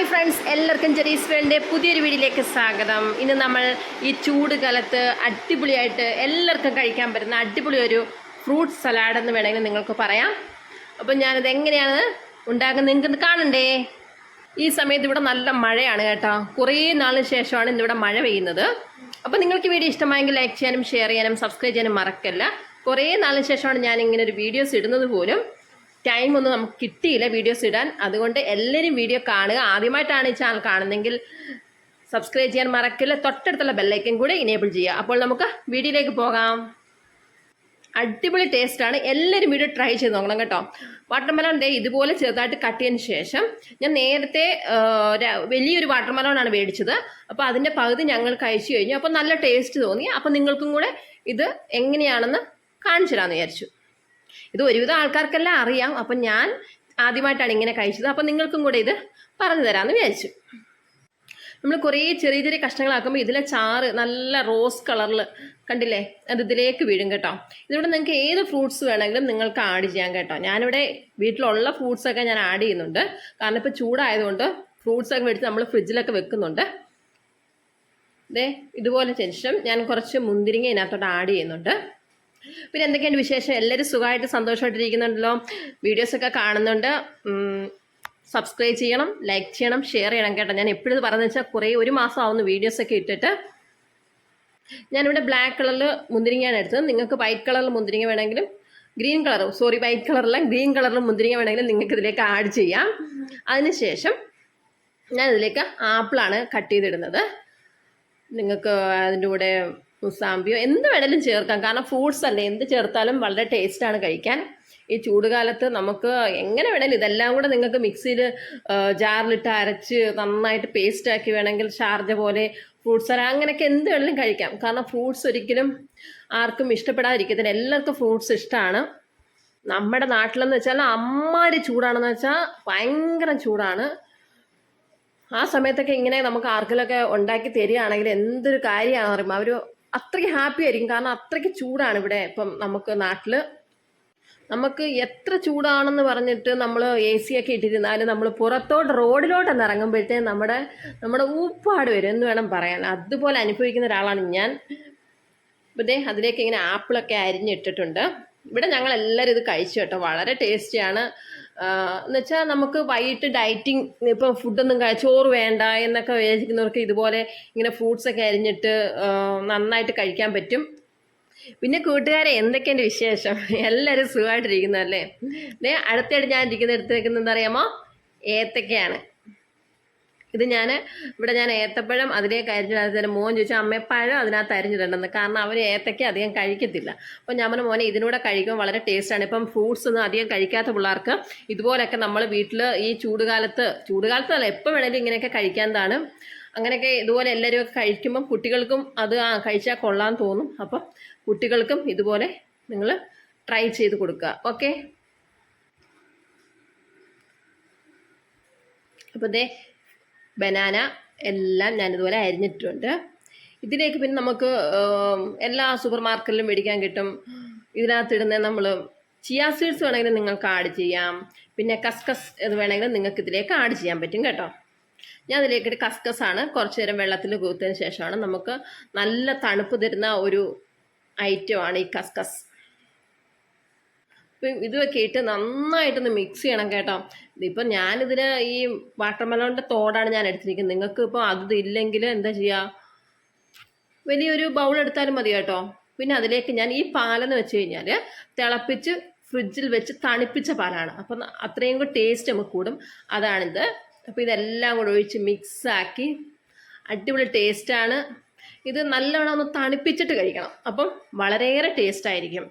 Hi friends എല്ലാവർക്കും Jerry's വേൾഡിന്റെ പുതിയൊരു വീഡിയോയിലേക്ക് സ്വാഗതം. ഇന്ന് നമ്മൾ ഈ ചൂട് കാലത്ത് അടിപൊളിയായിട്ട് എല്ലാവർക്കും കഴിക്കാൻ പറ്റുന്ന അടിപൊളി ഒരു ഫ്രൂട്ട് സലാഡ് എന്ന് വേണമെങ്കിൽ നിങ്ങൾക്ക് പറയാം. അപ്പം ഞാനത് എങ്ങനെയാണ് ഉണ്ടാക്കുന്നത്? നിങ്ങൾക്ക് കാണണ്ടേ? ഈ സമയത്ത് ഇവിടെ നല്ല മഴയാണ് കേട്ടോ. കുറേ നാളിന് ശേഷമാണ് ഇന്നിവിടെ മഴ പെയ്യുന്നത്. അപ്പോൾ നിങ്ങൾക്ക് വീഡിയോ ഇഷ്ടമായെങ്കിൽ ലൈക്ക് ചെയ്യാനും ഷെയർ ചെയ്യാനും സബ്സ്ക്രൈബ് ചെയ്യാനും മറക്കല്ല. കുറേ നാളിന് ശേഷമാണ് ഞാൻ ഇങ്ങനെ ഒരു വീഡിയോസ് ഇടുന്നത് പോലും. ടൈം ഒന്നും നമുക്ക് കിട്ടിയില്ല വീഡിയോസ് ഇടാൻ. അതുകൊണ്ട് എല്ലാവരും വീഡിയോ കാണുക. ആദ്യമായിട്ടാണ് ഈ ചാനൽ കാണുന്നതെങ്കിൽ സബ്സ്ക്രൈബ് ചെയ്യാൻ മറക്കില്ല. തൊട്ടടുത്തുള്ള ബെല്ലൈക്കൻ കൂടെ ഇനേബിൾ ചെയ്യുക. അപ്പോൾ നമുക്ക് വീഡിയോയിലേക്ക് പോകാം. അടിപൊളി ടേസ്റ്റാണ് എല്ലാവരും വീഡിയോ ട്രൈ ചെയ്ത് നോക്കണം കേട്ടോ. വാട്ടർമെലോൺ ഡേ ഇതുപോലെ ചെറുതായിട്ട് കട്ട് ചെയ്തതിന് ശേഷം ഞാൻ നേരത്തെ വലിയൊരു വാട്ടർമെലോണാണ് മേടിച്ചത്. അപ്പോൾ അതിന്റെ പകുതി ഞങ്ങൾ കഴിച്ചു കഴിഞ്ഞു. അപ്പോൾ നല്ല ടേസ്റ്റ് തോന്നി. അപ്പോൾ നിങ്ങൾക്കും കൂടെ ഇത് എങ്ങനെയാണെന്ന് കാണിച്ചു തരാമെന്ന് വിചാരിച്ചു. ഇത് ഒരുവിധം ആൾക്കാർക്കെല്ലാം അറിയാം. അപ്പം ഞാൻ ആദ്യമായിട്ടാണ് ഇങ്ങനെ കഴിച്ചത്. അപ്പം നിങ്ങൾക്കും കൂടെ ഇത് പറഞ്ഞു തരാമെന്ന് വിചാരിച്ചു. നമ്മൾ കുറേ ചെറിയ ചെറിയ കഷ്ണങ്ങളാക്കുമ്പോൾ ഇതിലെ ചാറ് നല്ല റോസ് കളറിൽ കണ്ടില്ലേ? അത് ഇതിലേക്ക് വീഴും കേട്ടോ. ഇതിവിടെ നിങ്ങൾക്ക് ഏത് ഫ്രൂട്ട്സ് വേണമെങ്കിലും നിങ്ങൾക്ക് ആഡ് ചെയ്യാം കേട്ടോ. ഞാനിവിടെ വീട്ടിലുള്ള ഫ്രൂട്ട്സൊക്കെ ഞാൻ ആഡ് ചെയ്യുന്നുണ്ട്. കാരണം ഇപ്പോൾ ചൂടായതുകൊണ്ട് ഫ്രൂട്ട്സൊക്കെ മേടിച്ച് നമ്മൾ ഫ്രിഡ്ജിലൊക്കെ വെക്കുന്നുണ്ട്. ദേ ഇതുപോലെ ശേഷം ഞാൻ കുറച്ച് മുന്തിരിങ്ങ ഇതിനകത്തോട്ട് ആഡ് ചെയ്യുന്നുണ്ട്. പിന്നെ എന്തൊക്കെയാണ് വിശേഷം? എല്ലാവരും സുഖമായിട്ട് സന്തോഷമായിട്ടിരിക്കുന്നുണ്ടല്ലോ. വീഡിയോസൊക്കെ കാണുന്നുണ്ട്. സബ്സ്ക്രൈബ് ചെയ്യണം ലൈക്ക് ചെയ്യണം ഷെയർ ചെയ്യണം കേട്ടോ. ഞാൻ എപ്പോഴും പറഞ്ഞു വെച്ചാൽ കുറേ ഒരു മാസം ആവുന്നു വീഡിയോസൊക്കെ ഇട്ടിട്ട്. ഞാനിവിടെ ബ്ലാക്ക് കളറിൽ മുന്തിരിങ്ങയാണ് എടുത്തത്. നിങ്ങൾക്ക് വൈറ്റ് കളറിൽ മുന്തിരിങ്ങ വേണമെങ്കിലും ഗ്രീൻ കളർ സോറി വൈറ്റ് കളറല്ല ഗ്രീൻ കളറിൽ മുന്തിരിങ്ങ വേണമെങ്കിലും നിങ്ങൾക്ക് ഇതിലേക്ക് ആഡ് ചെയ്യാം. അതിനുശേഷം ഞാൻ ഇതിലേക്ക് ആപ്പിളാണ് കട്ട് ചെയ്തിടുന്നത്. നിങ്ങൾക്ക് അതിന്റെ കൂടെ മുസാമ്പിയോ എന്ത് വേണേലും ചേർക്കാം. കാരണം ഫ്രൂട്ട്സ് അല്ലേ എന്ത് ചേർത്താലും വളരെ ടേസ്റ്റ് ആണ് കഴിക്കാൻ. ഈ ചൂടുകാലത്ത് നമുക്ക് എങ്ങനെ വേണേലും ഇതെല്ലാം കൂടെ നിങ്ങൾക്ക് മിക്സിയിൽ ജാറിലിട്ട് അരച്ച് നന്നായിട്ട് പേസ്റ്റ് ആക്കി വേണമെങ്കിൽ ഷാർജ പോലെ ഫ്രൂട്ട്സ് അല്ല അങ്ങനെയൊക്കെ എന്ത് വേണേലും കഴിക്കാം. കാരണം ഫ്രൂട്ട്സ് ഒരിക്കലും ആർക്കും ഇഷ്ടപ്പെടാതിരിക്കത്തില്ല. എല്ലാവർക്കും ഫ്രൂട്ട്സ് ഇഷ്ടമാണ് നമ്മുടെ നാട്ടിലെന്ന് വെച്ചാൽ അമ്മാരി ചൂടാണെന്ന് വെച്ചാൽ ഭയങ്കര ചൂടാണ്. ആ സമയത്തൊക്കെ ഇങ്ങനെ നമുക്ക് ആർക്കിലൊക്കെ ഉണ്ടാക്കി തരികയാണെങ്കിൽ എന്തൊരു കാര്യമാണെന്ന് പറയുമ്പോൾ അവർ അത്രയ്ക്ക് ഹാപ്പി ആയിരിക്കും. കാരണം അത്രയ്ക്ക് ചൂടാണ് ഇവിടെ ഇപ്പം നമുക്ക് നാട്ടിൽ നമുക്ക് എത്ര ചൂടാണെന്ന് പറഞ്ഞിട്ട് നമ്മൾ എ സി ഒക്കെ ഇട്ടിരുന്നാലും നമ്മൾ പുറത്തോട്ട് റോഡിലോട്ട് ഒന്ന് ഇറങ്ങുമ്പോഴത്തേക്കും നമ്മുടെ നമ്മുടെ ഊപ്പാട് വരും. എന്ന് വേണം പറയാൻ? അതുപോലെ അനുഭവിക്കുന്ന ഒരാളാണ് ഞാൻ. അപ്പോൾ ദേ അതിലേക്ക് ഇങ്ങനെ ആപ്പിളൊക്കെ അരിഞ്ഞിട്ടിട്ടുണ്ട്. ഇവിടെ ഞങ്ങൾ എല്ലാവരും ഇത് കഴിച്ചു കേട്ടോ. വളരെ ടേസ്റ്റിയാണ്. എന്ന് വെച്ചാൽ നമുക്ക് വൈകിട്ട് ഡയറ്റിങ് ഇപ്പം ഫുഡൊന്നും ചോറ് വേണ്ട എന്നൊക്കെ വിചാരിക്കുന്നവർക്ക് ഇതുപോലെ ഇങ്ങനെ ഫ്രൂട്ട്സ് ഒക്കെ അരിഞ്ഞിട്ട് നന്നായിട്ട് കഴിക്കാൻ പറ്റും. പിന്നെ കൂട്ടുകാരെ എന്തൊക്കെയാണ് വിശേഷം? എല്ലാവരും സുഖമായിട്ടിരിക്കുന്നതല്ലേ? അടുത്തിടെ ഞാൻ ഇരിക്കുന്ന എടുത്തേക്കുന്നത് എന്താ അറിയാമോ? ഏത്തക്കയാണ്. ഇത് ഞാൻ ഇവിടെ ഞാൻ ഏത്തപ്പഴം അതിലേക്ക് അരിഞ്ഞിടാൻ മോൻ ചോദിച്ചു അമ്മേ പഴം അതിനകത്ത് അരിഞ്ഞിടണമെന്ന് കാരണം അവർ ഏത്തയ്ക്ക് അധികം കഴിക്കത്തില്ല. അപ്പോൾ ഞാൻ പറഞ്ഞു മോനെ ഇതിനൂടെ കഴിക്കുമ്പോൾ വളരെ ടേസ്റ്റാണ് ഇപ്പം ഫ്രൂട്ട്സ് ഒന്നും അധികം കഴിക്കാത്ത പിള്ളേർക്ക് ഇതുപോലെയൊക്കെ നമ്മൾ വീട്ടിൽ ഈ ചൂടുകാലത്ത് ചൂടുകാലത്തല്ല എപ്പോൾ വേണമെങ്കിലും ഇങ്ങനെയൊക്കെ കഴിക്കാവുന്നതാണ്. അങ്ങനെയൊക്കെ ഇതുപോലെ എല്ലാവരും ഒക്കെ കഴിക്കുമ്പം കുട്ടികൾക്കും അത് ആ കഴിച്ചാൽ കൊള്ളാൻ തോന്നും. അപ്പം കുട്ടികൾക്കും ഇതുപോലെ നിങ്ങൾ ട്രൈ ചെയ്ത് കൊടുക്കുക. ഓക്കെ? അപ്പോൾ ദേ ബനാന എല്ലാം ഞാനിതുപോലെ അരിഞ്ഞിട്ടുണ്ട്. ഇതിലേക്ക് പിന്നെ നമുക്ക് എല്ലാ സൂപ്പർ മാർക്കറ്റിലും മേടിക്കാൻ കിട്ടും. ഇതിനകത്തിടുന്ന നമ്മൾ ചിയാ സീഡ്സ് വേണമെങ്കിൽ നിങ്ങൾക്ക് ആഡ് ചെയ്യാം. പിന്നെ കസ്കസ് ഇത് വേണമെങ്കിൽ നിങ്ങൾക്ക് ഇതിലേക്ക് ആഡ് ചെയ്യാൻ പറ്റും കേട്ടോ. ഞാൻ അതിലേക്ക് കസ്കസ് ആണ്. കുറച്ച് നേരം വെള്ളത്തിൽ കൂത്തതിന് ശേഷമാണ് നമുക്ക് നല്ല തണുപ്പ് തരുന്ന ഒരു ഐറ്റമാണ് ഈ കസ്കസ് ഇപ്പം ഇതൊക്കെ ഇട്ട് നന്നായിട്ടൊന്ന് മിക്സ് ചെയ്യണം കേട്ടോ. ഇതിപ്പം ഞാനിതിന് ഈ വാട്ടർമെലോണിന്റെ തോടാണ് ഞാൻ എടുത്തിരിക്കുന്നത്. നിങ്ങൾക്ക് ഇപ്പോൾ അത് ഇല്ലെങ്കിൽ എന്താ ചെയ്യുക വലിയൊരു ബൗൾ എടുത്താലും മതി കേട്ടോ. പിന്നെ അതിലേക്ക് ഞാൻ ഈ പാലെന്ന് വെച്ച് കഴിഞ്ഞാൽ തിളപ്പിച്ച് ഫ്രിഡ്ജിൽ വെച്ച് തണുപ്പിച്ച പാലാണ്. അപ്പം അത്രയും കൂടി ടേസ്റ്റ് നമുക്ക് കൂടും. അതാണിത്. അപ്പോൾ ഇതെല്ലാം കൂടെ ഒഴിച്ച് മിക്സാക്കി അടിപൊളി ടേസ്റ്റാണ് ഇത് നല്ലോണം ഒന്ന് തണുപ്പിച്ചിട്ട് കഴിക്കണം. അപ്പം വളരെയേറെ ടേസ്റ്റ് ആയിരിക്കും.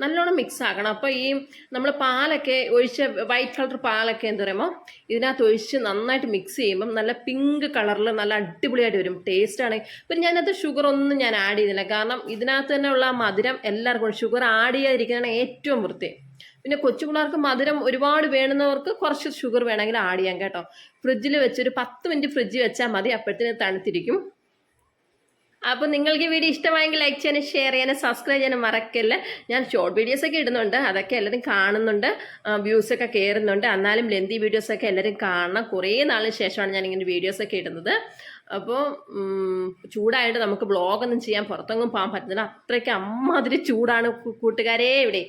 നല്ലോണം മിക്സ് ആക്കണം. അപ്പോൾ ഈ നമ്മൾ പാലൊക്കെ ഒഴിച്ച് വൈറ്റ് കളർ പാലൊക്കെ എന്ന് പറയുമ്പോൾ ഇതിനകത്ത് ഒഴിച്ച് നന്നായിട്ട് മിക്സ് ചെയ്യുമ്പം നല്ല പിങ്ക് കളറിൽ നല്ല അടിപൊളിയായിട്ട് വരും. ടേസ്റ്റാണ് പിന്നെ ഞാനത് ഷുഗർ ഒന്നും ഞാൻ ആഡ് ചെയ്തില്ല. കാരണം ഇതിനകത്ത് തന്നെ ഉള്ള മധുരം എല്ലാവർക്കും ഷുഗർ ആഡ് ചെയ്യാതിരിക്കുന്നതാണ് ഏറ്റവും വൃത്തി. പിന്നെ കൊച്ചു പിള്ളേർക്ക് മധുരം ഒരുപാട് വേണുന്നവർക്ക് കുറച്ച് ഷുഗർ വേണമെങ്കിൽ ആഡ് ചെയ്യാം കേട്ടോ. ഫ്രിഡ്ജിൽ വെച്ചൊരു പത്ത് മിനിറ്റ് ഫ്രിഡ്ജിൽ വെച്ചാൽ മതി. അപ്പോഴത്തേന് തണുത്തിരിക്കും. അപ്പോൾ നിങ്ങൾക്ക് ഈ വീഡിയോ ഇഷ്ടമായെങ്കിൽ ലൈക്ക് ചെയ്യാനും ഷെയർ ചെയ്യാനും സബ്സ്ക്രൈബ് ചെയ്യാനും മറക്കല്ല. ഞാൻ ഷോർട്ട് വീഡിയോസ് ഒക്കെ ഇടുന്നുണ്ട്. അതൊക്കെ എല്ലാവരും കാണുന്നുണ്ട്. വ്യൂസ് ഒക്കെ കയറുന്നുണ്ട് എന്നാലും ലെന്തി വീഡിയോസ് ഒക്കെ എല്ലാവരും കാണണം. കുറേ നാളിന് ശേഷമാണ് ഞാൻ ഇങ്ങനെ വീഡിയോസ് ഒക്കെ ഇടുന്നത്. അപ്പോൾ ചൂടായിട്ട് നമുക്ക് ബ്ലോഗൊന്നും ചെയ്യാൻ പുറത്തൊന്നും പോകാൻ പറ്റുന്നില്ല അത്രയ്ക്ക് അമ്മാതിരി ചൂടാണ് കൂട്ടുകാരേ ഇവിടെ.